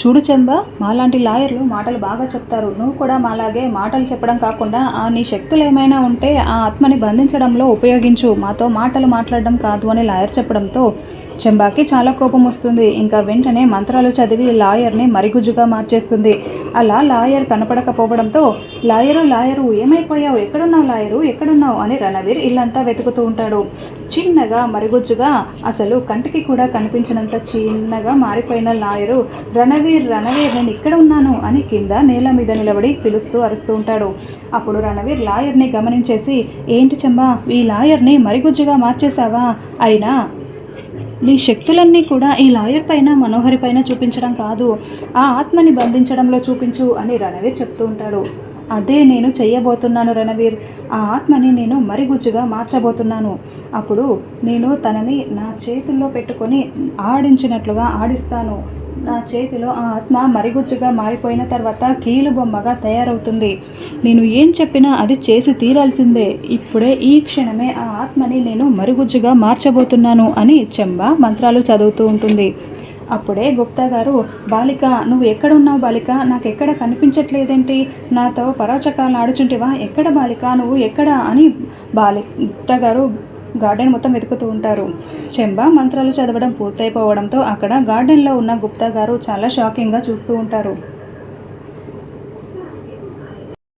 చూడు చెంబ మాలాంటి లాయర్లు మాటలు బాగా చెప్తారు. నువ్వు కూడా మాలాగే మాటలు చెప్పడం కాకుండా ఆ నీ శక్తులు ఏమైనా ఉంటే ఆ ఆత్మని బంధించడంలో ఉపయోగించు. మాతో మాటలు మాట్లాడడం కాదు అని లాయర్ చెప్పడంతో చెంబాకి చాలా కోపం వస్తుంది. ఇంకా వెంటనే మంత్రాలు చదివి లాయర్ని మరిగుజ్జుగా మార్చేస్తుంది. అలా లాయర్ కనపడకపోవడంతో లాయరు లాయరు ఏమైపోయావు? ఎక్కడున్నావు లాయరు? ఎక్కడున్నావు? అని రణవీర్ ఇల్లంతా వెతుకుతూ ఉంటాడు. చిన్నగా మరుగుజ్జుగా అసలు కంటికి కూడా కనిపించినంత చిన్నగా మారిపోయిన లాయరు రణవీర్ రణవీర్ నేను ఇక్కడ ఉన్నాను అని కింద నేల మీద నిలబడి పిలుస్తూ అరుస్తూ ఉంటాడు. అప్పుడు రణవీర్ లాయర్ని గమనించేసి ఏంటి చెంబా ఈ లాయర్ని మరిగుజ్జుగా మార్చేశావా? అయినా నీ శక్తులన్నీ కూడా ఈ లాయర్ పైన మనోహరి పైన చూపించడం కాదు ఆ ఆత్మని బంధించడంలో చూపించు అని రణవీర్ చెప్తూ ఉంటాడు. అదే నేను చెయ్యబోతున్నాను రణవీర్. ఆ ఆత్మని నేను మరిగుజ్జుగా మార్చబోతున్నాను. అప్పుడు నేను తనని నా చేతుల్లో పెట్టుకొని ఆడించినట్లుగా ఆడిస్తాను. నా చేతిలో ఆ ఆత్మ మరిగుజ్జుగా మారిపోయిన తర్వాత కీలు బొమ్మగా తయారవుతుంది. నేను ఏం చెప్పినా అది చేసి తీరాల్సిందే. ఇప్పుడే ఈ క్షణమే ఆ ఆత్మని నేను మరుగుజ్జుగా మార్చబోతున్నాను అని చెంబ మంత్రాలు చదువుతూ ఉంటుంది. అప్పుడే గుప్తా గారు బాలిక నువ్వు ఎక్కడున్నావు బాలిక? నాకు ఎక్కడ కనిపించట్లేదేంటి? నాతో పరాచకాలు ఆడుచుంటివా? ఎక్కడ బాలిక? నువ్వు ఎక్కడ? అని బాలి గుప్తా గారు గార్డెన్ మొత్తం వెతుకుతూ ఉంటారు. చెంబ మంత్రాలు చదవడం పూర్తయిపోవడంతో అక్కడ గార్డెన్లో ఉన్న గుప్తా గారు చాలా షాకింగ్గా చూస్తూ ఉంటారు.